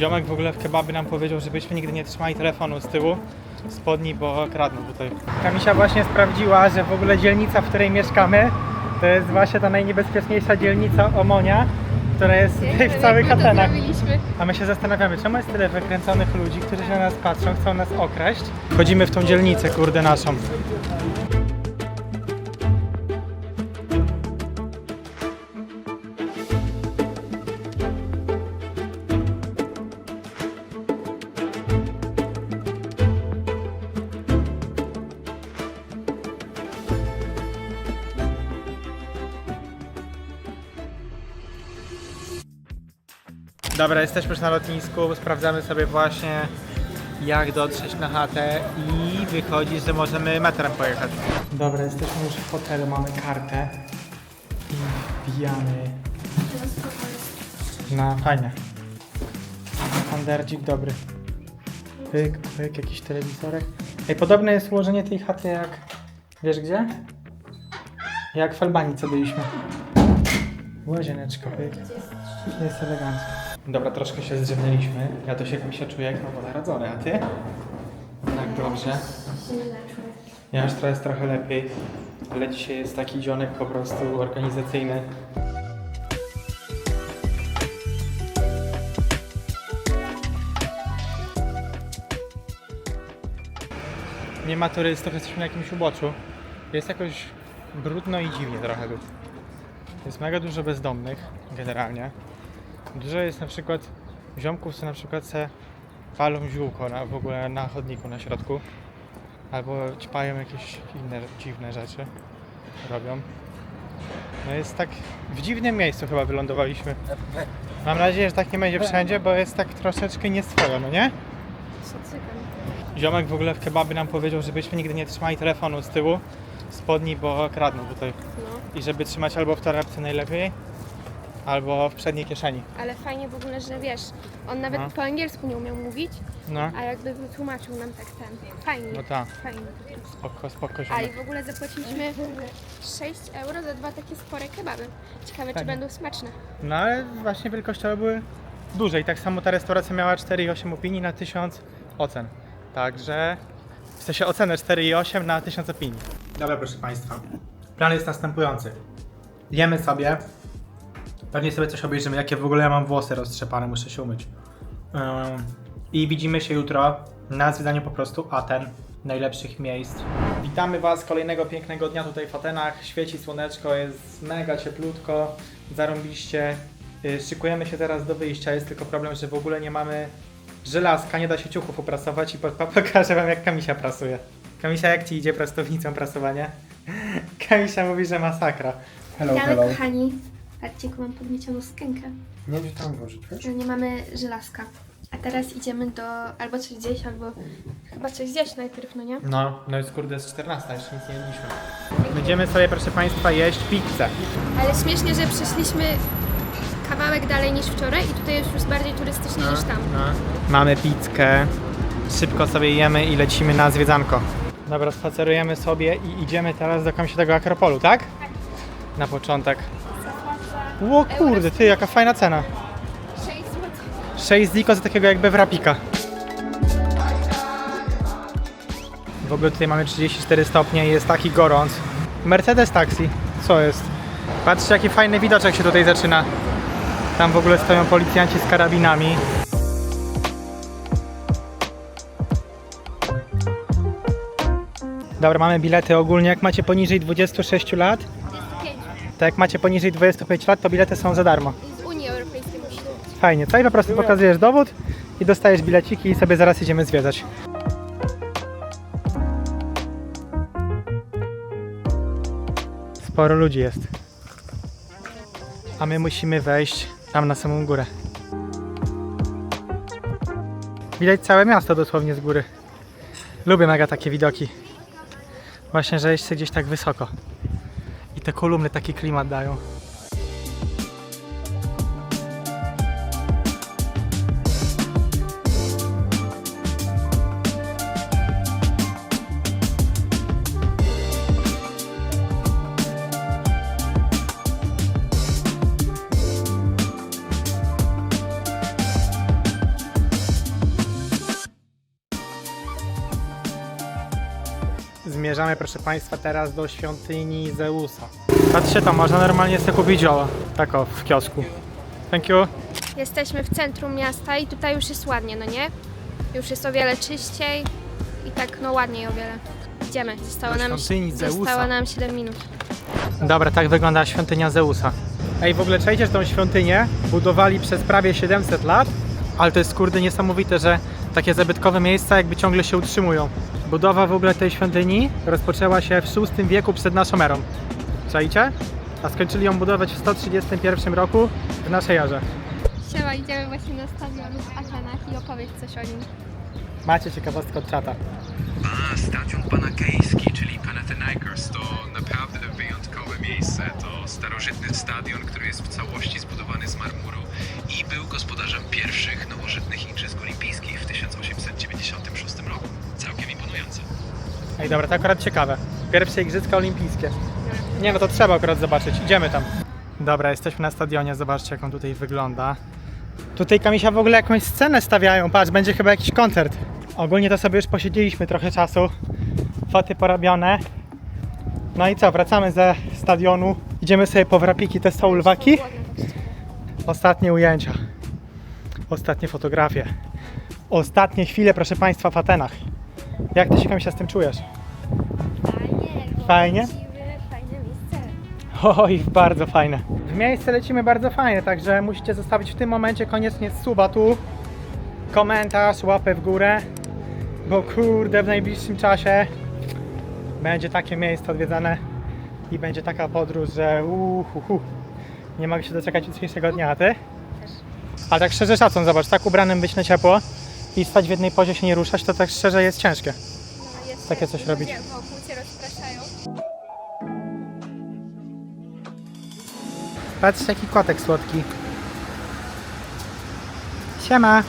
Ziomek w ogóle w kebaby nam powiedział, żebyśmy nigdy nie trzymali telefonu z tyłu spodni, bo kradną tutaj. Kamisia właśnie sprawdziła, że w ogóle dzielnica, w której mieszkamy, to jest właśnie ta najniebezpieczniejsza dzielnica Omonia, która jest w całych Atenach. A my się zastanawiamy, czemu jest tyle wykręconych ludzi, którzy się na nas patrzą, chcą nas okraść. Wchodzimy w tą dzielnicę, kurde naszą. Dobra, jesteśmy już na lotnisku, sprawdzamy sobie właśnie jak dotrzeć na chatę i wychodzi, że możemy metrem pojechać. Dobra, jesteśmy już w hotelu, mamy kartę i wbijamy. No, fajnie. Standardzik dobry. Pyk, pyk, jakiś telewizorek. Ej, podobne jest ułożenie tej chaty jak... Wiesz gdzie? Jak w Albanii, co byliśmy. Łazieneczka, pyk. Jest elegancko. Dobra, troszkę się zdrzemnęliśmy. Ja to się się czuję jak nowonarodzony, a ty? Tak dobrze. Ja już teraz trochę lepiej, ale dzisiaj jest taki dzionek po prostu organizacyjny. Nie ma turystów, jesteśmy na jakimś uboczu. Jest jakoś brudno i dziwnie trochę tu. Jest mega dużo bezdomnych generalnie. Dużo jest na przykład ziomków, co na przykład se palą ziółko na, w ogóle na chodniku na środku. Albo ćpają jakieś inne dziwne rzeczy. Robią. No jest tak w dziwnym miejscu chyba wylądowaliśmy. Mam nadzieję, że tak nie będzie wszędzie, bo jest tak troszeczkę nieswojo, no nie? Ziomek w ogóle w kebaby nam powiedział, żebyśmy nigdy nie trzymali telefonu z tyłu spodni, bo kradną tutaj. No, I żeby trzymać albo w torebce najlepiej, albo w przedniej kieszeni. ale fajnie w ogóle, że wiesz, on nawet No. po angielsku nie umiał mówić, No, a jakby wytłumaczył nam tak ten. Fajnie. no tak, Fajnie. spoko, spoko A ziomek. i w ogóle zapłaciliśmy 6 euro za dwa takie spore kebaby. Ciekawe, czy Fajnie. będą smaczne. No ale właśnie wielkościowe były duże i tak samo ta restauracja miała 4,8 opinii na 1000 ocen. Także w sensie ocenę 4,8 na 1000 opinii. Dobra, proszę Państwa. Plan jest następujący. Jemy sobie. Pewnie sobie coś obejrzymy, jakie w ogóle ja mam włosy roztrzepane, muszę się umyć. Ym, I widzimy się jutro na zwiedzaniu po prostu Aten, najlepszych miejsc. Witamy Was kolejnego pięknego dnia tutaj w Atenach. Świeci słoneczko, jest mega cieplutko, zarąbiście. Y, Szykujemy się teraz do wyjścia, jest tylko problem, że w ogóle nie mamy żelazka, nie da się ciuchów uprasować i po- po- pokażę Wam jak Kamisia prasuje. Kamisia, jak Ci idzie prostownicą prasowanie? Kamisia mówi, że masakra. Hello, Ale kochani, patrzcie, jaką mam podniesioną skękę. Nie wiem, tam włożyć, wiesz? Że nie mamy żelazka. A teraz idziemy do albo coś gdzieś, albo chyba coś zjeść najpierw, no nie? No, no jest kurde, jest 14, jeszcze nic nie jedliśmy. Będziemy sobie, proszę Państwa, jeść pizzę. Ale śmiesznie, że przeszliśmy kawałek dalej niż wczoraj i tutaj jest już bardziej turystycznie niż tam. No. Mamy pizzkę, szybko sobie jemy i lecimy na zwiedzanko. Dobra, spacerujemy sobie i idziemy teraz do końca tego Akropolu, tak? Na początek. Ło kurde, ty, jaka fajna cena. 6 zł. 6 ziko za takiego jakby wrapika. W ogóle tutaj mamy 34 stopnie i jest taki gorąc. Mercedes Taxi, co jest? Patrzcie jaki fajny widoczek się tutaj zaczyna. Tam w ogóle stoją policjanci z karabinami. Dobra, mamy bilety ogólnie. Jak macie poniżej 26 lat, 25. to jak macie poniżej 25 lat, to bilety są za darmo. Z Unii Europejskiej. Fajnie, co i po prostu pokazujesz dowód i dostajesz bileciki i sobie zaraz idziemy zwiedzać. Sporo ludzi jest. A my musimy wejść tam na samą górę. Widać całe miasto dosłownie z góry. Lubię mega takie widoki. Właśnie, że jest gdzieś tak wysoko te kolumny taki klimat dają. Zmierzamy, proszę Państwa, teraz do świątyni Zeusa. Patrzcie tam, można normalnie sobie kupić zioła. Tak o, w kiosku. Thank you. Jesteśmy w centrum miasta i tutaj już jest ładnie, no nie? Już jest o wiele czyściej i tak no ładniej o wiele. Idziemy, zostało nam, świątyni Zeusa. zostało nam 7 minut. Dobra, tak wygląda świątynia Zeusa. Ej, w ogóle czajcie, że tą świątynię budowali przez prawie 700 lat, ale to jest kurde niesamowite, że takie zabytkowe miejsca jakby ciągle się utrzymują. Budowa w ogóle tej świątyni rozpoczęła się w VI wieku przed naszą erą. Czajcie? A skończyli ją budować w 131 roku w naszej erze. Siema, idziemy właśnie na stadion w Atenach i opowiedz coś o nim. Macie ciekawostkę od czata. A, stadion Panakejski, czyli Panathinaikos, to naprawdę wyjątkowe miejsce. To starożytny stadion, który jest w całości zbudowany z marmuru i był gospodarzem pierwszych nowożytnych Igrzysk Olimpijskich w 1896 roku. Całkiem imponujące. Ej, dobra, to akurat ciekawe. Pierwsze Igrzyska Olimpijskie. Nie, no to trzeba akurat zobaczyć. Idziemy tam. Dobra, jesteśmy na stadionie. Zobaczcie, jak on tutaj wygląda. Tutaj Kamisia w ogóle jakąś scenę stawiają. Patrz, będzie chyba jakiś koncert. Ogólnie to sobie już posiedzieliśmy trochę czasu. Foty porobione. No i co, wracamy ze stadionu. Idziemy sobie po wrapiki te soulwaki. Ostatnie ujęcia. Ostatnie fotografie. Ostatnie chwile, proszę Państwa, w Atenach. Jak Ty się Kamisia z tym czujesz? Fajnie. Oj, bardzo fajne. W miejsce lecimy bardzo fajnie, także musicie zostawić w tym momencie koniecznie suba tu, komentarz, łapę w górę, bo kurde w najbliższym czasie będzie takie miejsce odwiedzane i będzie taka podróż, że uhuhu, nie mogę się doczekać jutrzejszego dnia, a ty? Ale tak szczerze szacun, zobacz, tak ubranym być na ciepło i stać w jednej pozie się nie ruszać, to tak szczerze jest ciężkie. No, jest Takie coś robić. Patrz jaki kotek słodki. Siema.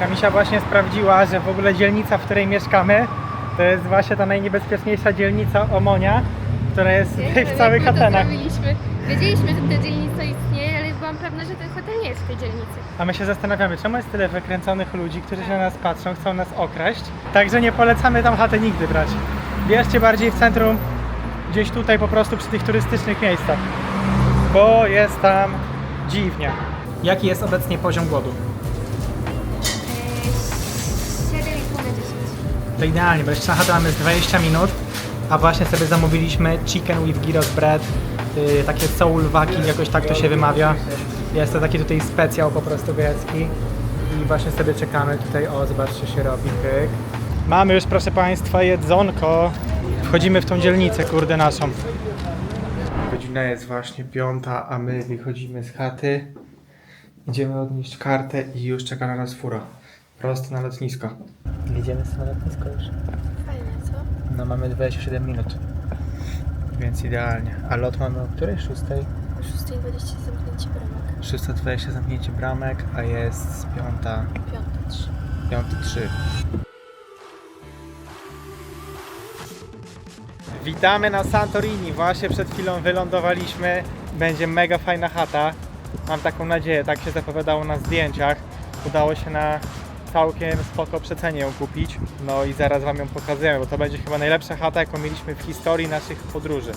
Kamisia właśnie sprawdziła, że w ogóle dzielnica, w której mieszkamy, to jest właśnie ta najniebezpieczniejsza dzielnica Omonia, która jest tutaj w całych Atenach. Wiedzieliśmy, że ta dzielnica istnieje, ale byłam pewna, że ten hotel nie jest w tej dzielnicy. A my się zastanawiamy, czemu jest tyle wykręconych ludzi, którzy się na nas patrzą, chcą nas okraść. Także nie polecamy tam chatę nigdy brać. Bierzcie bardziej w centrum, gdzieś tutaj po prostu przy tych turystycznych miejscach. Bo jest tam dziwnie. Jaki jest obecnie poziom głodu? Eee, 7,5 na 10. To idealnie, bo jeszcze na chatę mamy z 20 minut, a właśnie sobie zamówiliśmy chicken with gyros bread, yy, takie soul waki, jakoś tak to się wymawia. Jest to taki tutaj specjał po prostu grecki i właśnie sobie czekamy tutaj, o zobaczcie się robi, pyk. Mamy już proszę Państwa jedzonko, wchodzimy w tą dzielnicę, kurde naszą. Godzina jest właśnie piąta, a my wychodzimy z chaty, idziemy odnieść kartę i już czeka na nas fura, prosto na lotnisko. Jedziemy na lotnisko już. Fajnie, co? No mamy 27 minut. Więc idealnie. A lot mamy o której? 6? 6.20 zamknięcie bramek. 620 zamknięcie bramek, a jest 5, 5.3. 5.3. Witamy na Santorini. Właśnie przed chwilą wylądowaliśmy. Będzie mega fajna chata. Mam taką nadzieję, tak się zapowiadało na zdjęciach. Udało się na całkiem spoko przecenie ją kupić. No i zaraz Wam ją pokażemy, bo to będzie chyba najlepsza chata, jaką mieliśmy w historii naszych podróży.